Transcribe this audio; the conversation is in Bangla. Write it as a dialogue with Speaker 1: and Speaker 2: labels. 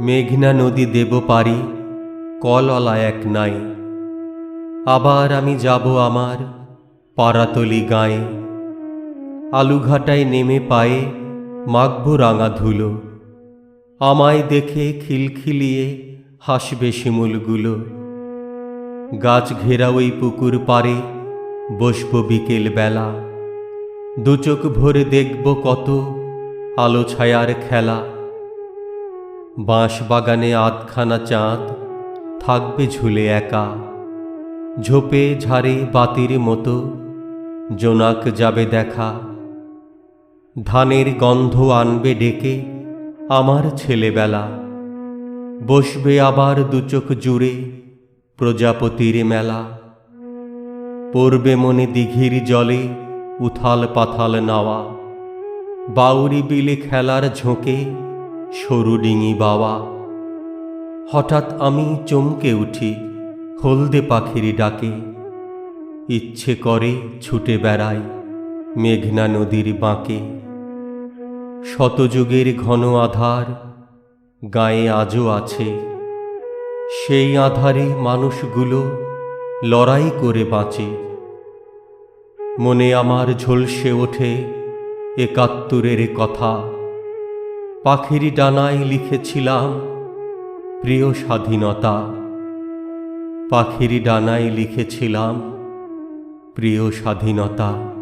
Speaker 1: মেঘনা নদী দেব পারি কললা এক নাই। আবার আমি যাব আমার পারাতলি গায়ে। আলুঘাটায় নেমে পায়ে মাগব রাঙা ধুলো। আমায় দেখে খিলখিলিয়ে হাসবে শিমুলগুলো। গাছ ঘেরা ওই পুকুর পারে বসব বিকেল বেলা। দুচোখ ভরে দেখব কত আলো ছায়ার খেলা। বাঁশ বাগানে আধখানা চাঁদ, থাকবে ঝুলে একা। ঝোপে ঝাড়ে বাতির মতো, জোনাক যাবে দেখা। ধানের গন্ধ আনবে ডেকে আমার ছেলেবেলা। বসবে আবার দুচোখ জুড়ে প্রজাপতির মেলা। পড়বে মনে দিঘির জলে উথাল পাথাল নাওয়া। বাউরি বিলে খেলার ঝোঁকে সরু ডিঙি বাবা। হঠাৎ আমি চমকে উঠি, হলদে পাখির ডাকে। ইচ্ছে করে ছুটে বেড়াই মেঘনা নদীর বাঁকে। শতযুগের ঘন আধার গায়ে আজও আছে। সেই আধারে মানুষগুলো লড়াই করে বাঁচে। মনে আমার ঝলসে ওঠে একাত্তরের কথা। পাখির ডানায় লিখেছিলাম প্রিয় স্বাধীনতা। পাখির ডানায় লিখেছিলাম প্রিয় স্বাধীনতা।